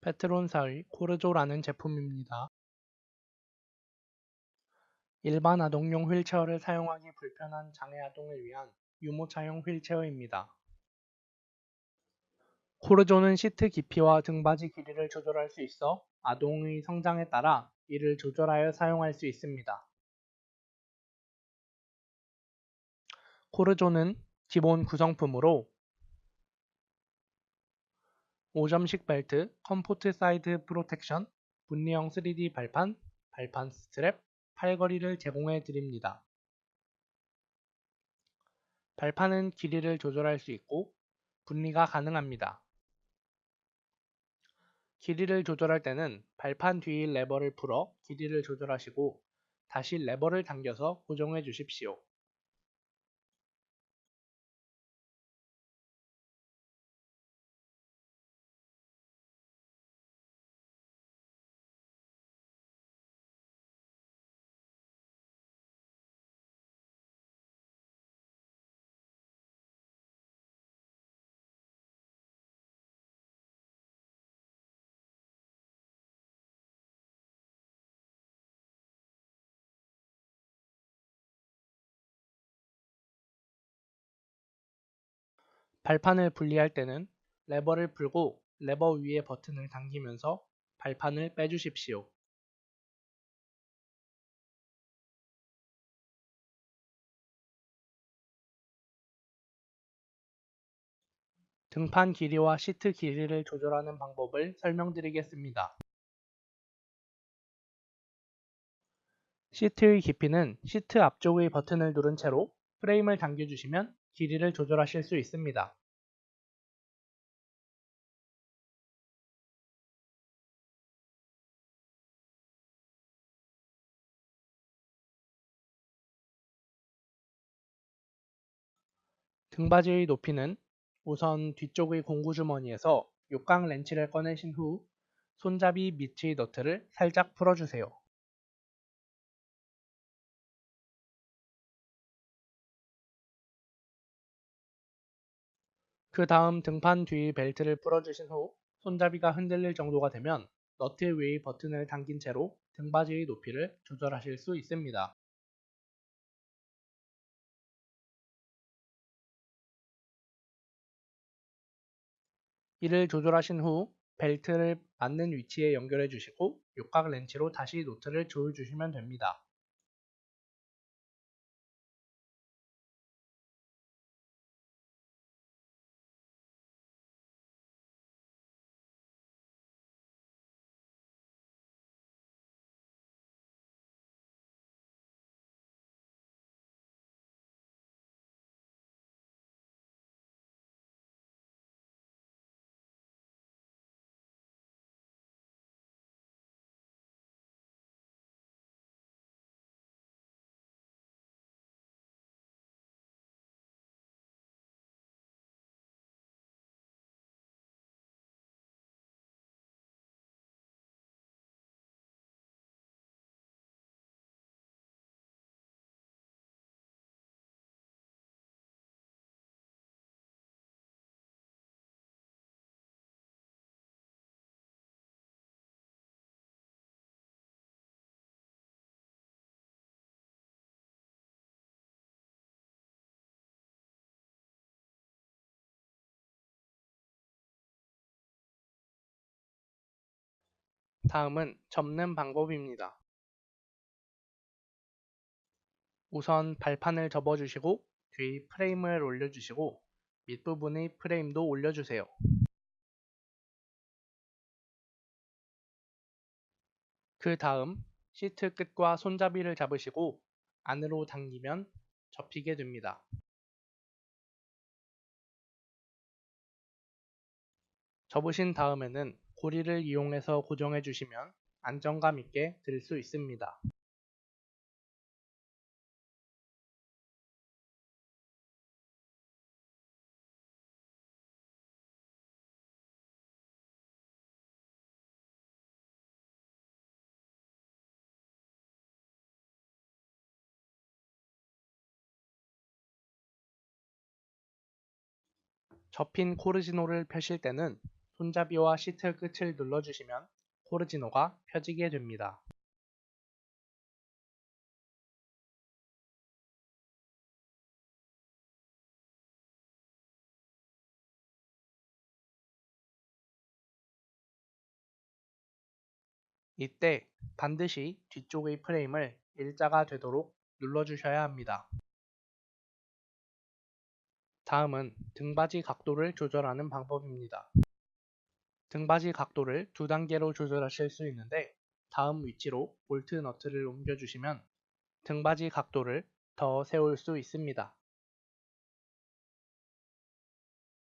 페트론사의 코르조라는 제품입니다. 일반 아동용 휠체어를 사용하기 불편한 장애 아동을 위한 유모차용 휠체어입니다. 코르조는 시트 깊이와 등받이 길이를 조절할 수 있어 아동의 성장에 따라 이를 조절하여 사용할 수 있습니다. 코르조는 기본 구성품으로 5점식 벨트, 컴포트 사이드 프로텍션, 분리형 3D 발판, 발판 스트랩, 팔걸이를 제공해 드립니다. 발판은 길이를 조절할 수 있고 분리가 가능합니다. 길이를 조절할 때는 발판 뒤 레버를 풀어 길이를 조절하시고 다시 레버를 당겨서 고정해 주십시오. 발판을 분리할 때는 레버를 풀고 레버 위의 버튼을 당기면서 발판을 빼주십시오. 등판 길이와 시트 길이를 조절하는 방법을 설명드리겠습니다. 시트의 깊이는 시트 앞쪽의 버튼을 누른 채로 프레임을 당겨주시면 길이를 조절하실 수 있습니다. 등받이의 높이는 우선 뒤쪽의 공구주머니에서 육각 렌치를 꺼내신 후 손잡이 밑의 너트를 살짝 풀어주세요. 그 다음 등판 뒤 벨트를 풀어주신 후 손잡이가 흔들릴 정도가 되면 너트 위의 버튼을 당긴 채로 등받이의 높이를 조절하실 수 있습니다. 이를 조절하신 후 벨트를 맞는 위치에 연결해 주시고 육각 렌치로 다시 노트를 조여 주시면 됩니다. 다음은 접는 방법입니다. 우선 발판을 접어주시고 뒤 프레임을 올려주시고 밑부분의 프레임도 올려주세요. 그 다음 시트 끝과 손잡이를 잡으시고 안으로 당기면 접히게 됩니다. 접으신 다음에는 고리를 이용해서 고정해 주시면 안정감 있게 들 수 있습니다. 접힌 코르지노를 펴실 때는 손잡이와 시트 끝을 눌러주시면 코르지노가 펴지게 됩니다. 이때 반드시 뒤쪽의 프레임을 일자가 되도록 눌러주셔야 합니다. 다음은 등받이 각도를 조절하는 방법입니다. 등받이 각도를 두 단계로 조절하실 수 있는데 다음 위치로 볼트 너트를 옮겨주시면 등받이 각도를 더 세울 수 있습니다.